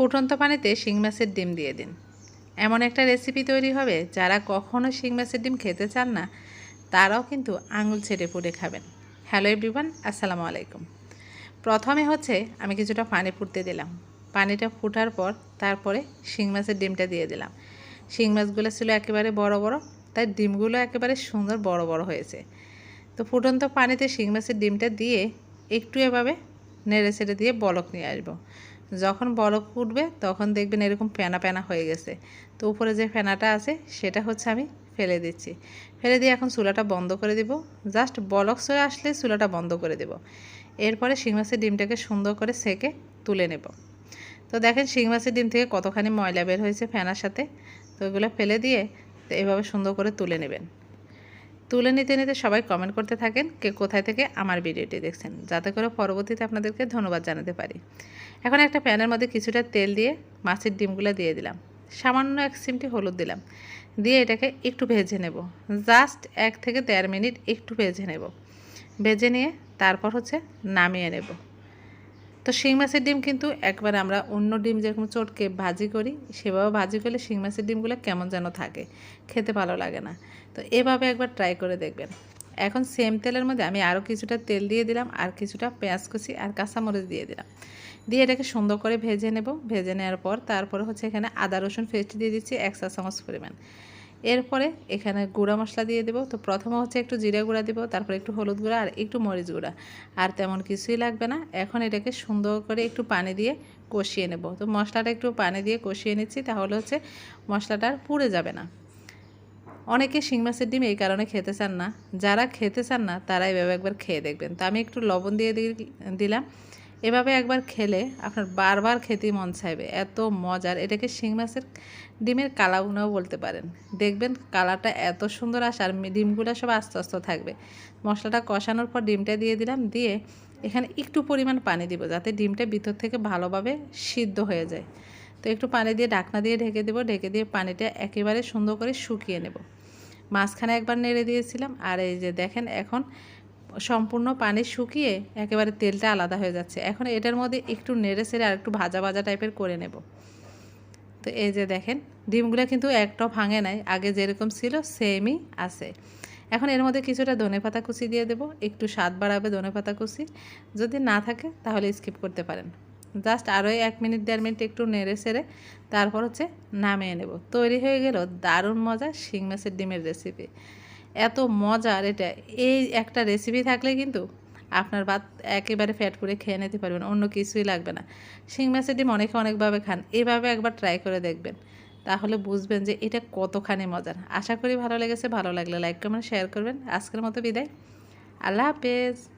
ফুটন্ত পানিতে শিং মাছের ডিম দিয়ে দিন। এমন একটা রেসিপি তৈরি হবে, যারা কখনো শিং মাছের ডিম খেতে চান না, তারাও কিন্তু আঙুল ছেড়ে পুড়ে খাবেন। হ্যালো এভরিওয়ান আসসালামু আলাইকুম। প্রথমে হচ্ছে আমি কিছুটা পানি ফুটতে দিলাম। পানিটা ফুটার পর তারপরে শিং মাছের ডিমটা দিয়ে দিলাম। শিং মাছগুলো ছিল একেবারে বড় বড়, তাই ডিমগুলো একেবারে সুন্দর বড় বড় হয়েছে। তো ফুটন্ত পানিতে শিং মাছের ডিমটা দিয়ে একটু এভাবে নেড়ে ছেড়ে দিয়ে বলক নিয়ে আসব। যখন বরফ উঠবে তখন দেখবেন এরকম ফেনা প্যানা হয়ে গেছে। তো উপরে যে ফেনাটা আছে সেটা হচ্ছে আমি ফেলে দিচ্ছি। ফেলে দিয়ে এখন চুলাটা বন্ধ করে দিব। জাস্ট বলক হয়ে আসলে চুলাটা বন্ধ করে দেব। এরপরে শিং মাছের ডিমটাকে সুন্দর করে সেকে তুলে নেব। তো দেখেন শিং মাছের ডিম থেকে কতখানি ময়লা বের হয়েছে ফেনার সাথে। তো ওগুলো ফেলে দিয়ে এভাবে সুন্দর করে তুলে নেবেন। তুলে নিতে নিতে সবাই কমেন্ট করতে থাকেন কে কোথায় থেকে আমার ভিডিওটি দেখছেন। যাতে করে পরবর্তীতে আপনাদেরকে ধন্যবাদ জানাতে পারি। এখন একটা প্যানের মধ্যে কিছুটা তেল দিয়ে মাছের ডিমগুলো দিয়ে দিলাম। সামান্য এক সিমটি হলুদ দিলাম। দিয়ে এটাকে একটু ভেজে নেব। জাস্ট এক থেকে দেড় মিনিট একটু ভেজে নেব। ভেজে নিয়ে তারপর হচ্ছে নামিয়ে নেব। তো শিং মাছের ডিম কিন্তু একবার আমরা অন্য ডিম যেরকম চটকে ভাজি করি, সেভাবে ভাজি করলে শিং মাছের ডিমগুলো কেমন যেন থাকে, খেতে ভালো লাগে না। তো এভাবে একবার ট্রাই করে দেখবেন। এখন সেম তেলের মধ্যে আমি আরও কিছুটা তেল দিয়ে দিলাম, আর কিছুটা পেঁয়াজ কুচি আর কাঁচামরিচ দিয়ে দিলাম। দিয়ে এটাকে সুন্দর করে ভেজে নেব। ভেজে নেওয়ার পর তারপরে হচ্ছে এখানে আদা রসুন পেস্ট দিয়ে দিচ্ছি, এক চা চামচ পরিমাণ। এরপরে এখানে গুঁড়া মশলা দিয়ে দেবো। তো প্রথমে হচ্ছে একটু জিরা গুঁড়া দেবো, তারপরে একটু হলুদ গুঁড়া আর একটু মরিচ গুঁড়া। আর তেমন কিছুই লাগবে না। এখন এটাকে সুন্দর করে একটু পানি দিয়ে কষিয়ে নেব। তো মশলাটা একটু পানি দিয়ে কষিয়ে নিচ্ছি, তাহলে হচ্ছে মশলাটা আর পুড়ে যাবে না। অনেকে শিং মাছের ডিম এই কারণে খেতে চান না। যারা খেতে চান না তারা এভাবে একবার খেয়ে দেখবেন। তো আমি একটু লবণ দিয়ে দিলাম। এভাবে একবার খেলে আপনার বারবার খেতেই মন চাইবে। এত মজার। এটাকে শিং মাছের ডিমের কালাগুনাও বলতে পারেন। দেখবেন কালারটা এত সুন্দর আসে আর ডিমগুলো সব আস্তে আস্তে থাকবে। মশলাটা কষানোর পর ডিমটা দিয়ে দিলাম। দিয়ে এখানে একটু পরিমাণ পানি দিব যাতে ডিমটা ভিতর থেকে ভালোভাবে সিদ্ধ হয়ে যায়। তো একটু পানি দিয়ে ঢাকনা দিয়ে ঢেকে দেবো। ঢেকে দিয়ে পানিটা একেবারে সুন্দর করে শুকিয়ে নেব। মাঝখানে একবার নেড়ে দিয়েছিলাম। আর এই যে দেখেন, এখন সম্পূর্ণ পানি শুকিয়ে একেবারে তেলটা আলাদা হয়ে যাচ্ছে। এখন এটার মধ্যে একটু নেড়ে সেড়ে আর একটু ভাজা ভাজা টাইপের করে নেব। তো এই যে দেখেন, ডিমগুলো কিন্তু একটাও ভাঙে নাই, আগে যেরকম ছিল সেমই আছে। এখন এর মধ্যে কিছুটা ধনে পাতা কুচি দিয়ে দেবো, একটু স্বাদ বাড়াবে ধনে পাতা কুচি। যদি না থাকে তাহলে স্কিপ করতে পারেন। জাস্ট আরও এক মিনিট, দেড় মিনিট একটু নেড়ে সেড়ে তারপর হচ্ছে নামিয়ে নেব। তৈরি হয়ে গেল দারুণ মজা শিং মাছের ডিমের রেসিপি এত মজার এটা। এই একটা রেসিপি থাকলে কিন্তু আপনার ভাত একেবারে ফ্যাট করে খেয়ে নিতে পারবেন, অন্য কিছুই লাগবে না। শিং মাছের ডিম অনেকে অনেকভাবে খান, এভাবে একবার ট্রাই করে দেখবেন। তাহলে বুঝবেন যে এটা কতখানি মজার। আশা করি ভালো লেগেছে, ভালো লাগলে লাইক কমেন্ট শেয়ার করবেন। আজকের মতো বিদায়। আল্লাহ হাফেজ।